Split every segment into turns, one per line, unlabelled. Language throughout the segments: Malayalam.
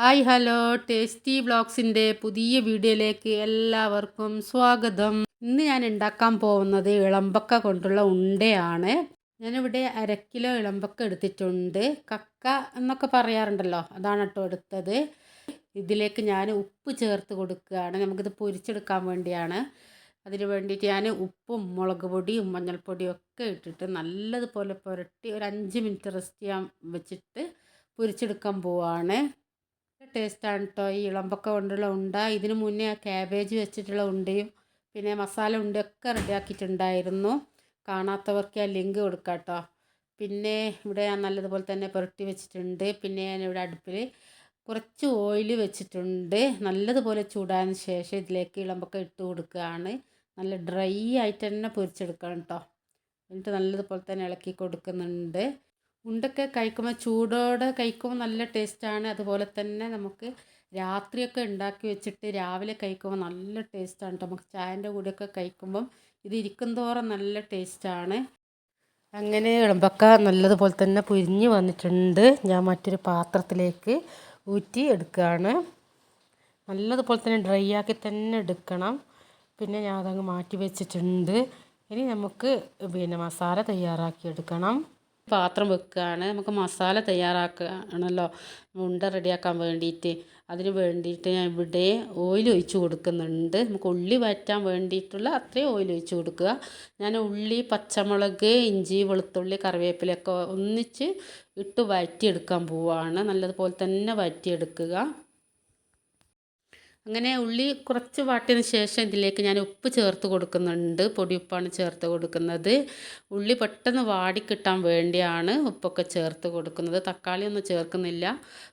Hi hello. ടേസ്റ്റി ബ്ലോഗ്സിന്റെ പുതിയ വീഡിയോയിലേക്ക് എല്ലാവർക്കും സ്വാഗതം. ഇന്ന് ഞാൻ ഉണ്ടാക്കാൻ പോകുന്നത് ഇളമ്പക്ക കൊണ്ടുള്ള ഉണ്ടയാണ്. ഞാനിവിടെ അരക്കിലോ കിലോ ഇളമ്പക്ക എടുത്തിട്ടുണ്ട്. കക്ക എന്നൊക്കെ പറയാറുണ്ടല്ലോ അതാണ് കേട്ടോ എടുത്തത്. ഇതിലേക്ക് ഞാൻ ഉപ്പ് ചേർത്ത് കൊടുക്കുകയാണ്. നമുക്കിത് പൊരിച്ചെടുക്കാൻ വേണ്ടിയാണ്. അതിന് വേണ്ടിയിട്ട് ഞാൻ ഉപ്പും മുളക് പൊടിയും മഞ്ഞൾപ്പൊടിയും ഒക്കെ ഇട്ടിട്ട് നല്ലതുപോലെ പുരട്ടി ഒരു അഞ്ച് മിനിറ്റ് റെസ്റ്റ് ചെയ്യാൻ വെച്ചിട്ട് പൊരിച്ചെടുക്കാൻ പോവാണ്. ടേസ്റ്റാണ് കേട്ടോ ഈ ഇളമ്പക്ക കൊണ്ടുള്ള ഉണ്ട. ഇതിനു മുന്നേ ക്യാബേജ് വെച്ചിട്ടുള്ള ഉണ്ടയും പിന്നെ മസാല ഉണ്ടയൊക്കെ റെഡിയാക്കിയിട്ടുണ്ടായിരുന്നു കാണാത്തവർക്ക് ആ ലിങ്ക് കൊടുക്കാം കേട്ടോ പിന്നെ ഇവിടെ ഞാൻ നല്ലതുപോലെ തന്നെ പുരട്ടി വെച്ചിട്ടുണ്ട്. പിന്നെ ഞാൻ ഇവിടെ അടുപ്പിൽ കുറച്ച് ഓയിൽ വെച്ചിട്ടുണ്ട്. നല്ലതുപോലെ ചൂടാൻ ശേഷം ഇതിലേക്ക് ഇളമ്പൊക്കെ ഇട്ട് കൊടുക്കുകയാണ്. നല്ല ഡ്രൈ ആയിട്ട് തന്നെ പൊരിച്ചെടുക്കണം കേട്ടോ എന്നിട്ട് നല്ലതുപോലെ തന്നെ ഇളക്കി കൊടുക്കുന്നുണ്ട്. ഉണ്ടൊക്കെ കഴിക്കുമ്പോൾ ചൂടോടെ കഴിക്കുമ്പോൾ നല്ല ടേസ്റ്റാണ്. അതുപോലെ തന്നെ നമുക്ക് രാത്രിയൊക്കെ ഉണ്ടാക്കി വെച്ചിട്ട് രാവിലെ കഴിക്കുമ്പോൾ നല്ല ടേസ്റ്റാണ് നമുക്ക് ചായന്റെ കൂടെയൊക്കെ കഴിക്കുമ്പം ഇത് ഇരിക്കും തോറും നല്ല ടേസ്റ്റാണ്. അങ്ങനെ ഇളമ്പക്ക നല്ലതുപോലെ തന്നെ പൊരിഞ്ഞ് വന്നിട്ടുണ്ട്. ഞാൻ മറ്റൊരു പാത്രത്തിലേക്ക് ഊറ്റി എടുക്കുകയാണ്. നല്ലതുപോലെ തന്നെ ഡ്രൈ ആക്കി തന്നെ എടുക്കണം. പിന്നെ ഞാൻ അതങ്ങ് മാറ്റി വെച്ചിട്ടുണ്ട്. ഇനി നമുക്ക് പിന്നെ മസാല തയ്യാറാക്കി എടുക്കണം. പാത്രം വെക്കുകയാണ് നമുക്ക് മസാല തയ്യാറാക്കുകയാണല്ലോ ഉണ്ട റെഡിയാക്കാൻ വേണ്ടിയിട്ട്. അതിന് വേണ്ടിയിട്ട് ഞാൻ ഇവിടെ ഓയിൽ ഒഴിച്ച് കൊടുക്കുന്നുണ്ട്. നമുക്ക് ഉള്ളി വഴറ്റാൻ വേണ്ടിയിട്ടുള്ള അത്രയും ഓയിൽ ഒഴിച്ച് കൊടുക്കുക. ഞാൻ ഉള്ളി പച്ചമുളക് ഇഞ്ചി വെളുത്തുള്ളി കറിവേപ്പിലൊക്കെ ഒന്നിച്ച് ഇട്ട് വഴറ്റിയെടുക്കാൻ പോവുകയാണ് നല്ലതുപോലെ തന്നെ വഴറ്റിയെടുക്കുക. അങ്ങനെ ഉള്ളി കുറച്ച് വാട്ടിയതിന് ശേഷം ഇതിലേക്ക് ഞാൻ ഉപ്പ് ചേർത്ത് കൊടുക്കുന്നുണ്ട്. പൊടിയുപ്പാണ് ചേർത്ത് കൊടുക്കുന്നത്. ഉള്ളി പെട്ടെന്ന് വാടിക്കിട്ടാൻ വേണ്ടിയാണ് ഉപ്പൊക്കെ ചേർത്ത് കൊടുക്കുന്നത്. തക്കാളി ഒന്നും ചേർക്കുന്നില്ല.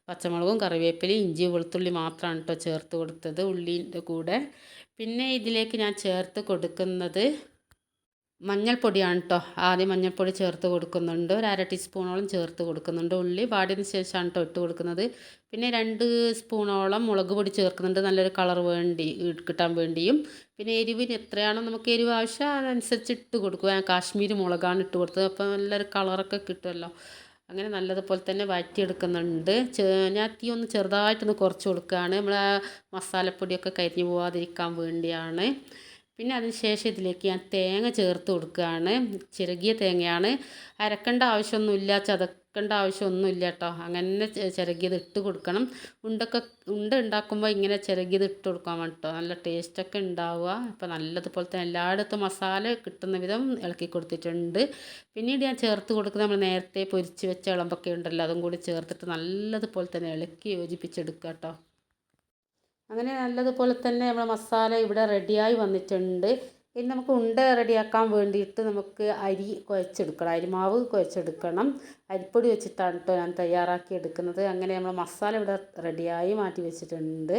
പച്ചമുളകും കറിവേപ്പിലയും ഇഞ്ചി വെളുത്തുള്ളി മാത്രമാണ് കേട്ടോ ചേർത്ത് കൊടുത്തത് ഉള്ളിന്റെ കൂടെ. പിന്നെ ഇതിലേക്ക് ഞാൻ ചേർത്ത് കൊടുക്കുന്നത് മഞ്ഞൾപ്പൊടിയാണ് കേട്ടോ ആദ്യം മഞ്ഞൾപ്പൊടി ചേർത്ത് കൊടുക്കുന്നുണ്ട്. ഒരു അര ടീസ്പൂണോളം ചേർത്ത് കൊടുക്കുന്നുണ്ട്. ഉള്ളി വാടിയതിന് ശേഷമാണ് കേട്ടോ ഇട്ട് കൊടുക്കുന്നത്. പിന്നെ രണ്ട് സ്പൂണോളം മുളക് പൊടി ചേർക്കുന്നുണ്ട്. നല്ലൊരു കളർ വേണ്ടി കിട്ടാൻ വേണ്ടിയും. പിന്നെ എരിവിന് എത്രയാണോ നമുക്ക് എരിവ് ആവശ്യം അതനുസരിച്ച് ഇട്ട് കൊടുക്കുക ഞാൻ മുളകാണ് ഇട്ട് കൊടുത്തത്. അപ്പോൾ നല്ലൊരു കളറൊക്കെ കിട്ടുമല്ലോ. അങ്ങനെ നല്ലതുപോലെ തന്നെ വഴറ്റിയെടുക്കുന്നുണ്ട്. ഞാൻ തീ ഒന്ന് ചെറുതായിട്ടൊന്ന് കുറച്ച് കൊടുക്കുകയാണ്. നമ്മൾ ആ മസാലപ്പൊടിയൊക്കെ കരിഞ്ഞു പോവാതിരിക്കാൻ വേണ്ടിയാണ്. പിന്നെ അതിന് ശേഷം ഇതിലേക്ക് ഞാൻ തേങ്ങ ചേർത്ത് കൊടുക്കുകയാണ്. ചിരകിയ തേങ്ങയാണ്. അരക്കേണ്ട ആവശ്യമൊന്നുമില്ല ചതക്കേണ്ട ആവശ്യമൊന്നുമില്ല കേട്ടോ. അങ്ങനെ ചിരകിയത് ഇട്ട് കൊടുക്കണം. ഉണ്ടൊക്കെ ഉണ്ട ഉണ്ടാക്കുമ്പോൾ ഇങ്ങനെ ചിരകിയത് ഇട്ട് കൊടുക്കാൻ കേട്ടോ. നല്ല ടേസ്റ്റൊക്കെ ഉണ്ടാവുക. അപ്പോൾ നല്ലതുപോലെ തന്നെ എല്ലായിടത്തും മസാല കിട്ടുന്ന വിധം ഇളക്കി കൊടുത്തിട്ടുണ്ട്. പിന്നീട് ഞാൻ ചേർത്ത് കൊടുക്കുന്നത് നമ്മൾ നേരത്തെ പൊരിച്ച് വെച്ച ഇളമ്പൊക്കെ ഉണ്ടല്ലോ അതും കൂടി ചേർത്തിട്ട് നല്ലതുപോലെ തന്നെ ഇളക്കി യോജിപ്പിച്ചെടുക്കുക കേട്ടോ. അങ്ങനെ നല്ലതുപോലെ തന്നെ നമ്മുടെ മസാല ഇവിടെ റെഡിയായി വന്നിട്ടുണ്ട്. ഇനി നമുക്ക് ഉണ്ട റെഡിയാക്കാൻ വേണ്ടിയിട്ട് നമുക്ക് അരി കുഴച്ചെടുക്കണം. അരിമാവ് കുഴച്ചെടുക്കണം. അരിപ്പൊടി വെച്ചിട്ടാണ് കേട്ടോ ഞാൻ തയ്യാറാക്കി എടുക്കുന്നത്. അങ്ങനെ നമ്മൾ മസാല ഇവിടെ റെഡിയായി മാറ്റി വെച്ചിട്ടുണ്ട്.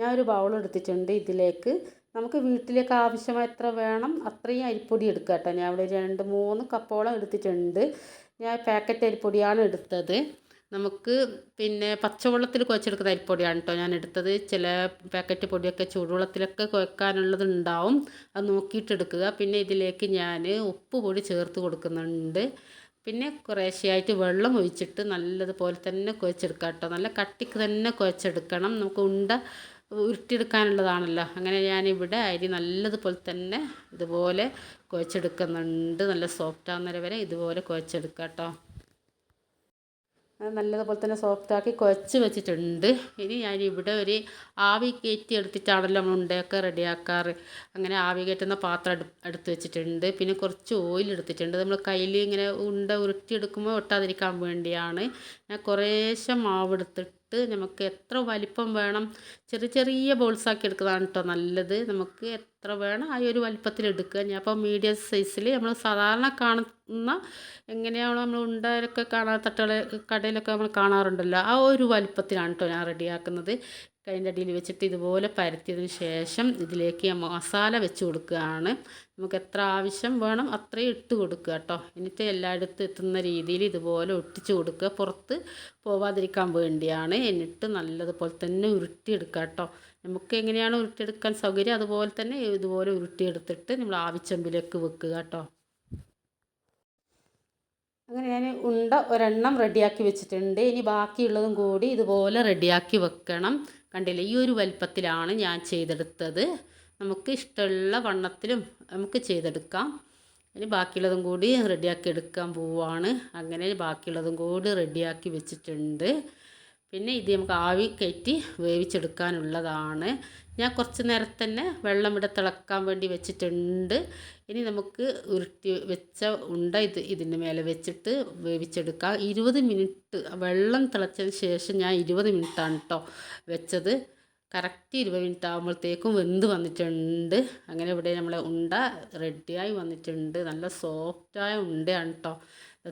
ഞാൻ ഒരു ബൗൾ എടുത്തിട്ടുണ്ട്. ഇതിലേക്ക് നമുക്ക് വീട്ടിലേക്ക് ആവശ്യമായ എത്ര വേണം അത്രയും അരിപ്പൊടി എടുക്കുക കേട്ടോ. ഞാൻ ഇവിടെ രണ്ട് മൂന്ന് കപ്പോളം എടുത്തിട്ടുണ്ട്. ഞാൻ പാക്കറ്റ് അരിപ്പൊടിയാണ് എടുത്തത്. നമുക്ക് പിന്നെ പച്ചവെള്ളത്തിൽ കുഴച്ചെടുക്കുന്ന അരിപ്പൊടിയാണ് കേട്ടോ ഞാൻ എടുത്തത്. ചില പാക്കറ്റ് പൊടിയൊക്കെ ചൂടുവെള്ളത്തിലൊക്കെ കുഴക്കാനുള്ളത് ഉണ്ടാവും അത് നോക്കിയിട്ടെടുക്കുക. പിന്നെ ഇതിലേക്ക് ഞാൻ ഉപ്പ് പൊടി ചേർത്ത് കൊടുക്കുന്നുണ്ട്. പിന്നെ കുറേശ്ശെയായിട്ട് വെള്ളം ഒഴിച്ചിട്ട് നല്ലതുപോലെ തന്നെ കുഴച്ചെടുക്കുക കേട്ടോ. നല്ല കട്ടിക്ക് തന്നെ കുഴച്ചെടുക്കണം. നമുക്ക് ഉണ്ട ഉരുട്ടിയെടുക്കാനുള്ളതാണല്ലോ. അങ്ങനെ ഞാനിവിടെ അരി നല്ലതുപോലെ തന്നെ ഇതുപോലെ കുഴച്ചെടുക്കുന്നുണ്ട്. നല്ല സോഫ്റ്റ് ആകുന്നവരെ വരെ ഇതുപോലെ കുഴച്ചെടുക്കാം കേട്ടോ. നല്ലതുപോലെ തന്നെ സോഫ്റ്റാക്കി കുഴച്ച് വെച്ചിട്ടുണ്ട്. ഇനി ഞാൻ ഇവിടെ ഒരു ആവി കയറ്റി എടുത്തിട്ടാണല്ലോ നമ്മൾ ഉണ്ടയൊക്കെ റെഡിയാക്കാറ്. അങ്ങനെ ആവി കയറ്റുന്ന പാത്രം എടുത്ത് വെച്ചിട്ടുണ്ട്. പിന്നെ കുറച്ച് ഓയിൽ എടുത്തിട്ടുണ്ട്. നമ്മൾ കയ്യിൽ ഇങ്ങനെ ഉണ്ട ഉരുട്ടിയെടുക്കുമ്പോൾ ഒട്ടാതിരിക്കാൻ വേണ്ടിയാണ്. ഞാൻ കുറേശ്ശെ മാവ് എടുത്തിട്ട് നമുക്ക് എത്ര വലിപ്പം വേണം? ചെറിയ ചെറിയ ബോൾസാക്കി എടുക്കുന്നതാണ് കേട്ടോ നല്ലത്. നമുക്ക് എത്ര വേണം? ആ ഒരു വലിപ്പത്തിൽ എടുക്കുക. ഞാൻ അപ്പോൾ മീഡിയം സൈസിൽ നമ്മൾ സാധാരണ കാണുന്ന എങ്ങനെയാണോ നമ്മൾ ഉണ്ടായൊക്കെ കാണാൻ തട്ടുകൾ കടയിലൊക്കെ നമ്മൾ കാണാറുണ്ടല്ലോ. ആ ഒരു വലിപ്പത്തിലാണ് കേട്ടോ ഞാൻ റെഡിയാക്കുന്നത് കൈന്റെ അടിയിൽ വെച്ചിട്ട് ഇതുപോലെ പരത്തിയതിന് ശേഷം ഇതിലേക്ക് മസാല വെച്ച് കൊടുക്കുകയാണ്. നമുക്ക് എത്ര ആവശ്യം വേണം അത്രയും ഇട്ട് കൊടുക്കുക കേട്ടോ. എന്നിട്ട് എല്ലായിടത്തും എത്തുന്ന രീതിയിൽ ഇതുപോലെ ഒട്ടിച്ച് കൊടുക്കുക. പുറത്ത് പോവാതിരിക്കാൻ വേണ്ടിയാണ്. എന്നിട്ട് നല്ലതുപോലെ തന്നെ ഉരുട്ടിയെടുക്കുക കേട്ടോ. നമുക്ക് എങ്ങനെയാണ് ഉരുട്ടിയെടുക്കാൻ സൗകര്യം? അതുപോലെ തന്നെ ഇതുപോലെ ഉരുട്ടിയെടുത്തിട്ട് നമ്മൾ ആവിച്ചമ്പിലേക്ക് വെക്കുക കേട്ടോ. അങ്ങനെ ഞാൻ ഉണ്ട ഒരെണ്ണം റെഡിയാക്കി വെച്ചിട്ടുണ്ട്. ഇനി ബാക്കിയുള്ളതും കൂടി ഇതുപോലെ റെഡിയാക്കി വെക്കണം. കണ്ടില്ലേ? ഈ ഒരു വലിപ്പത്തിലാണ് ഞാൻ ചെയ്തെടുത്തത്. നമുക്ക് ഇഷ്ടമുള്ള വണ്ണത്തിലും നമുക്ക് ചെയ്തെടുക്കാം. ഇനി ബാക്കിയുള്ളതും കൂടി റെഡിയാക്കി എടുക്കാൻ പോവാണ്. അങ്ങനെ ബാക്കിയുള്ളതും കൂടി റെഡിയാക്കി വെച്ചിട്ടുണ്ട്. പിന്നെ ഇത് നമുക്ക് ആവി കയറ്റി വേവിച്ചെടുക്കാനുള്ളതാണ്. ഞാൻ കുറച്ച് നേരത്തെ തന്നെ വെള്ളം ഇവിടെ തിളക്കാൻ വേണ്ടി വെച്ചിട്ടുണ്ട്. ഇനി നമുക്ക് ഉരുട്ടി വെച്ച ഉണ്ട ഇത് ഇതിന്റെ മേലെ വെച്ചിട്ട് വേവിച്ചെടുക്കാം. ഇരുപത് മിനിറ്റ് വെള്ളം തിളച്ചതിന് ശേഷം ഞാൻ ഇരുപത് മിനിറ്റാണ് കേട്ടോ വെച്ചത്. കറക്റ്റ് ഇരുപത് മിനിറ്റ് ആകുമ്പോഴത്തേക്കും വെന്ത് വന്നിട്ടുണ്ട്. അങ്ങനെ ഇവിടെ നമ്മളെ ഉണ്ട റെഡിയായി വന്നിട്ടുണ്ട്. നല്ല സോഫ്റ്റായ ഉണ്ടയാണ് കേട്ടോ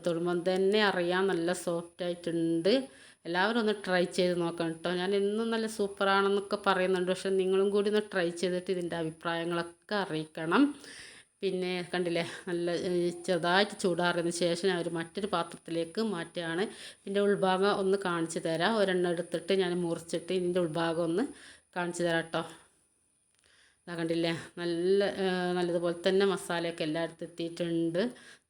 തൊടുമ്പം തന്നെ അറിയാം നല്ല സോഫ്റ്റ് ആയിട്ടുണ്ട്. എല്ലാവരും ഒന്ന് ട്രൈ ചെയ്ത് നോക്കണം കേട്ടോ ഞാൻ എന്നും നല്ല സൂപ്പറാണെന്നൊക്കെ പറയുന്നുണ്ട്. പക്ഷെ നിങ്ങളും കൂടി ഒന്ന് ട്രൈ ചെയ്തിട്ട് ഇതിന്റെ അഭിപ്രായങ്ങളൊക്കെ അറിയിക്കണം. പിന്നെ കണ്ടില്ലേ നല്ല ചെറുതായിട്ട് ചൂടാറിയതിന് ശേഷം ഞാൻ ഒരു മറ്റൊരു പാത്രത്തിലേക്ക് മാറ്റുകയാണ്. ഇതിന്റെ ഉൾഭാഗം ഒന്ന് കാണിച്ചു തരാം. ഒരെണ്ണം എടുത്തിട്ട് ഞാൻ മുറിച്ചിട്ട് ഇതിന്റെ ഉൾഭാഗം ഒന്ന് കാണിച്ചു തരാം കേട്ടോ ഇതാ കണ്ടില്ലേ? നല്ല നല്ലതുപോലെ തന്നെ മസാലയൊക്കെ എല്ലായിടത്തും എത്തിയിട്ടുണ്ട്.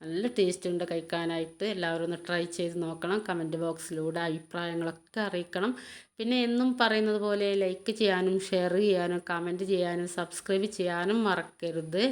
നല്ല ടേസ്റ്റ് ഉണ്ട് കഴിക്കാനായിട്ട്. എല്ലാവരും ഒന്ന് ട്രൈ ചെയ്ത് നോക്കണം. കമന്റ് ബോക്സിലൂടെ അഭിപ്രായങ്ങളൊക്കെ അറിയിക്കണം. പിന്നെ എന്നും പറയുന്നത് പോലെ ലൈക്ക് ചെയ്യാനും ഷെയർ ചെയ്യാനും കമന്റ് ചെയ്യാനും സബ്സ്ക്രൈബ് ചെയ്യാനും മറക്കരുത്.